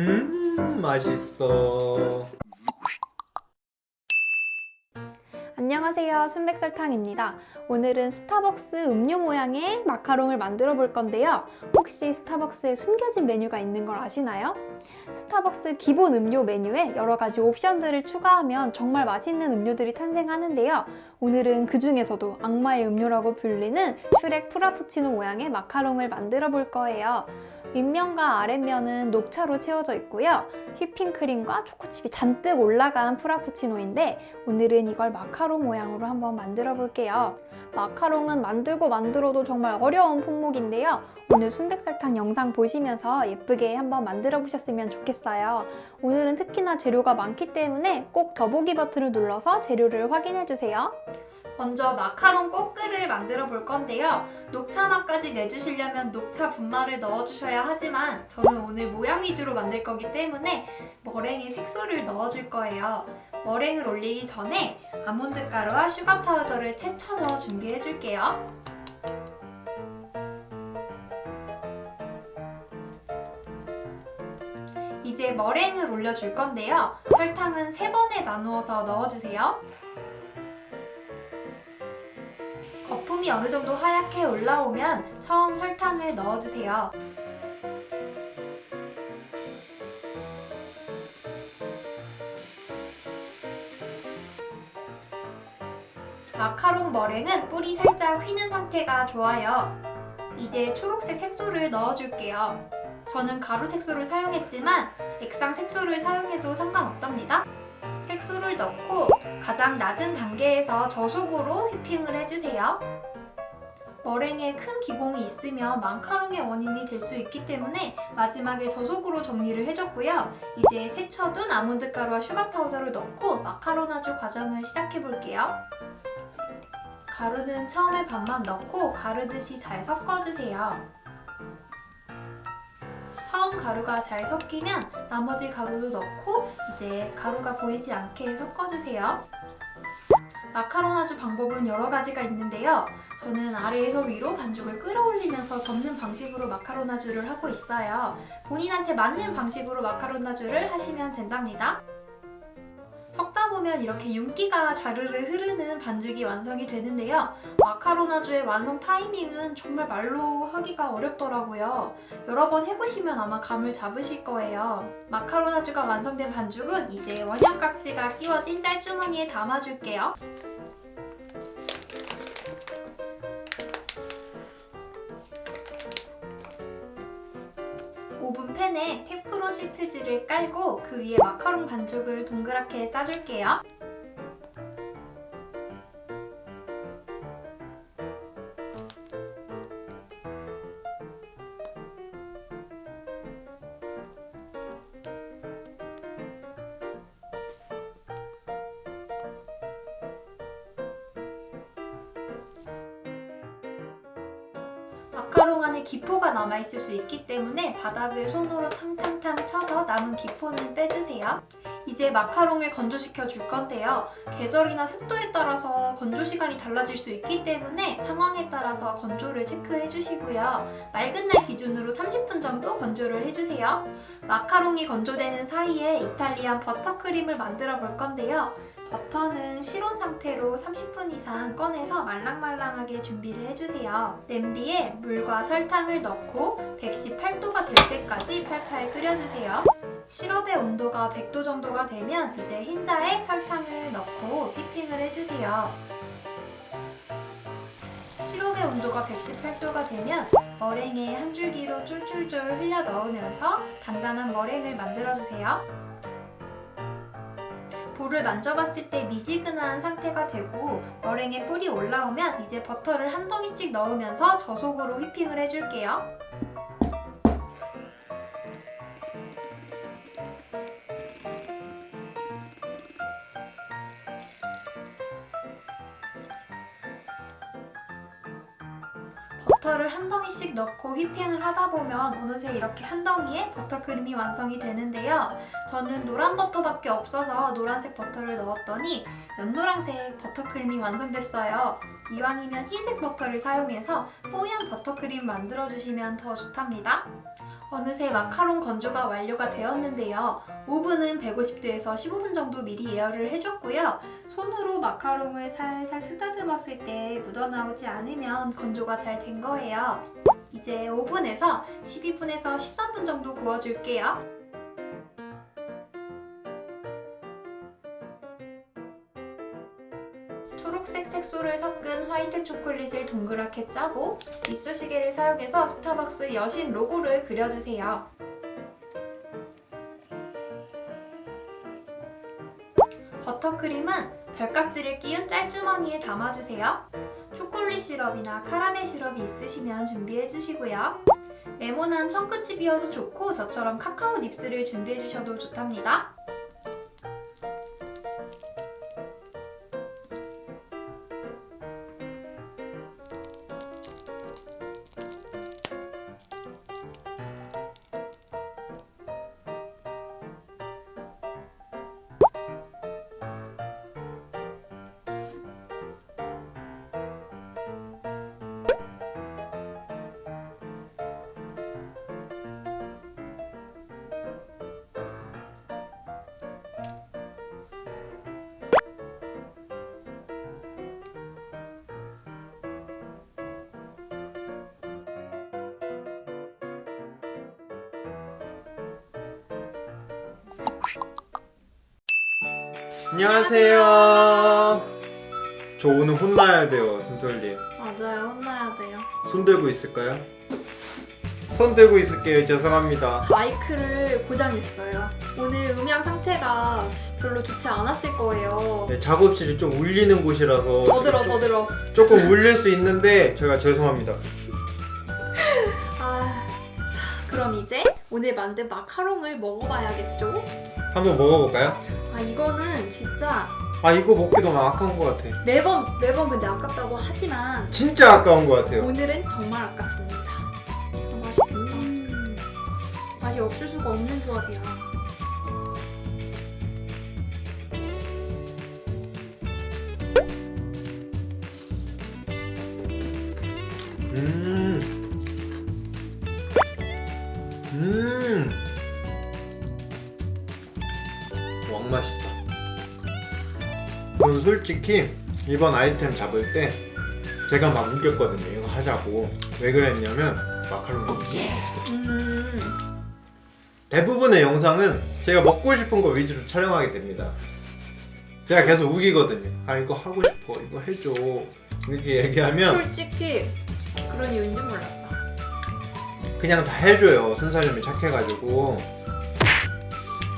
음 맛있어 안녕하세요. 순백설탕입니다. 오늘은 스타벅스 음료 모양의 마카롱을 만들어 볼 건데요. 혹시 스타벅스에 숨겨진 메뉴가 있는 걸 아시나요? 스타벅스 기본 음료 메뉴에 여러 가지 옵션들을 추가하면 정말 맛있는 음료들이 탄생하는데요. 오늘은 그 중에서도 악마의 음료라고 불리는 슈렉 프라푸치노 모양의 마카롱을 만들어 볼 거예요. 윗면과 아랫면은 녹차로 채워져 있고요. 휘핑크림과 초코칩이 잔뜩 올라간 프라푸치노인데 오늘은 이걸 마카롱 모양으로 한번 만들어 볼게요. 마카롱은 만들고 만들어도 정말 어려운 품목인데요. 오늘 순백설탕 영상 보시면서 예쁘게 한번 만들어 보셨으면 좋겠어요. 오늘은 특히나 재료가 많기 때문에 꼭 더보기 버튼을 눌러서 재료를 확인해 주세요. 먼저 마카롱 꼬끄를 만들어 볼 건데요. 녹차 맛까지 내주시려면 녹차 분말을 넣어주셔야 하지만 저는 오늘 모양 위주로 만들 거기 때문에 머랭에 색소를 넣어줄 거예요. 머랭을 올리기 전에 아몬드 가루와 슈가 파우더를 채쳐서 준비해 줄게요. 이제 머랭을 올려줄 건데요. 설탕은 세 번에 나누어서 넣어주세요. 거품이 어느 정도 하얗게 올라오면 처음 설탕을 넣어주세요. 마카롱 머랭은 뿌리 살짝 휘는 상태가 좋아요. 이제 초록색 색소를 넣어줄게요. 저는 가루 색소를 사용했지만 액상 색소를 사용해도 상관없답니다. 색소를 넣고 가장 낮은 단계에서 저속으로 휘핑을 해주세요. 머랭에 큰 기공이 있으면 마카롱의 원인이 될 수 있기 때문에 마지막에 저속으로 정리를 해줬고요. 이제 세쳐둔 아몬드 가루와 슈가 파우더를 넣고 마카로나주 과정을 시작해 볼게요. 가루는 처음에 반만 넣고 가르듯이 잘 섞어주세요. 처음 가루가 잘 섞이면 나머지 가루도 넣고 이제 가루가 보이지 않게 섞어주세요. 마카로나주 방법은 여러 가지가 있는데요. 저는 아래에서 위로 반죽을 끌어올리면서 접는 방식으로 마카로나주를 하고 있어요. 본인한테 맞는 방식으로 마카로나주를 하시면 된답니다. 섞다 보면 이렇게 윤기가 자르르 흐르는 반죽이 완성이 되는데요. 마카로나주의 완성 타이밍은 정말 말로 하기가 어렵더라고요. 여러 번 해보시면 아마 감을 잡으실 거예요. 마카로나주가 완성된 반죽은 이제 원형 깍지가 끼워진 짤주머니에 담아줄게요. 오븐 팬에 테프론 시트지를 깔고 그 위에 마카롱 반죽을 동그랗게 짜줄게요. 마카롱 안에 기포가 남아있을 수 있기 때문에 바닥을 손으로 탕탕탕 쳐서 남은 기포는 빼주세요. 이제 마카롱을 건조시켜 줄 건데요. 계절이나 습도에 따라서 건조 시간이 달라질 수 있기 때문에 상황에 따라서 건조를 체크해 주시고요. 맑은 날 기준으로 30분 정도 건조를 해주세요. 마카롱이 건조되는 사이에 이탈리안 버터크림을 만들어 볼 건데요. 버터는 실온 상태로 30분 이상 꺼내서 말랑말랑하게 준비를 해주세요. 냄비에 물과 설탕을 넣고 118도가 될 때까지 팔팔 끓여주세요. 시럽의 온도가 100도 정도가 되면 이제 흰자에 설탕을 넣고 휘핑을 해주세요. 시럽의 온도가 118도가 되면 머랭에 한 줄기로 쫄쫄쫄 흘려 넣으면서 단단한 머랭을 만들어주세요. 볼을 만져봤을 때 미지근한 상태가 되고 머랭에 뿔이 올라오면 이제 버터를 한 덩이씩 넣으면서 저속으로 휘핑을 해줄게요. 버터를 한 덩이씩 넣고 휘핑을 하다 보면 어느새 이렇게 한 덩이에 버터크림이 완성이 되는데요. 저는 노란 버터밖에 없어서 노란색 버터를 넣었더니 연노란색 버터크림이 완성됐어요. 이왕이면 흰색 버터를 사용해서 뽀얀 버터크림 만들어주시면 더 좋답니다. 어느새 마카롱 건조가 완료가 되었는데요. 오븐은 150도에서 15분 정도 미리 예열을 해줬고요. 손으로 마카롱을 살살 쓰다듬었을 때 묻어나오지 않으면 건조가 잘 된 거예요. 이제 오븐에서 12분에서 13분 정도 구워줄게요. 색 색소를 섞은 화이트 초콜릿을 동그랗게 짜고 이쑤시개를 사용해서 스타벅스 여신 로고를 그려주세요. 버터크림은 별깍지를 끼운 짤주머니에 담아주세요. 초콜릿 시럽이나 카라멜 시럽이 있으시면 준비해 주시고요. 네모난 청크칩이어도 좋고 저처럼 카카오 닙스를 준비해 주셔도 좋답니다. 안녕하세요. 저 오늘 혼나야 돼요, 순솔님. 맞아요, 혼나야 돼요. 손 들고 있을까요? 손 들고 있을게요. 죄송합니다. 마이크를 고장냈어요. 오늘 음향 상태가 별로 좋지 않았을 거예요. 네, 작업실이 좀 울리는 곳이라서 더 들어, 더 들어. 조- 조금 울릴 수 있는데 제가 죄송합니다. 아, 자, 그럼 이제 오늘 만든 마카롱을 먹어봐야겠죠? 한번 먹어볼까요? 아, 이거는 진짜 아 이거 먹기 너무 아까운 것 같아. 매번 매번 근데 아깝다고 하지만 진짜 아까운 것 같아요. 오늘은 정말 아깝습니다. 아, 맛있겠다. 맛이 없을 수가 없는 조합이야. 왕 맛있다. 저는 솔직히 이번 아이템 잡을 때 제가 막 웃겼거든요. 이거 하자고. 왜 그랬냐면 마카롱. 음, 대부분의 영상은 제가 먹고 싶은 거 위주로 촬영하게 됩니다. 제가 계속 우기거든요. 아 이거 하고 싶어. 이거 해줘. 이렇게 얘기하면 솔직히 그런 이유인지 몰랐다. 그냥 다 해줘요. 순살님이 착해가지고.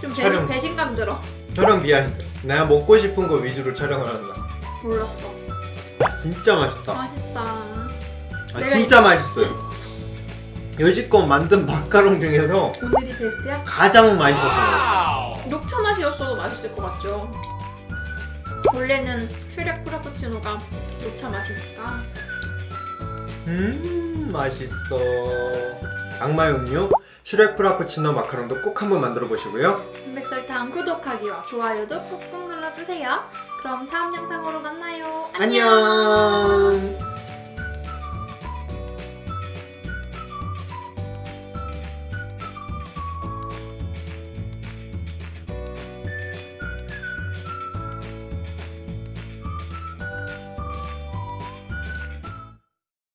좀 촬영. 배신, 배신감 들어. 촬영 비하인드. 내가 먹고 싶은 거 위주로 촬영을 한다. 몰랐어. 아, 진짜 맛있다. 맛있다. 아, 내가 진짜 맛있어요. 여지껏 만든 마카롱 중에서 오늘이 베스트야? 가장 맛있었던 것 같아요. 녹차 맛이었어도 맛있을 것 같죠? 원래는 슈렉 프라푸치노가 녹차 맛이니까 음, 맛있어. 악마의 음료, 슈렉 프라푸치노 마카롱도 꼭 한번 만들어 보시고요. 순백설탕 구독하기와 좋아요도 꾹꾹 눌러주세요. 그럼 다음 영상으로 만나요. 안녕.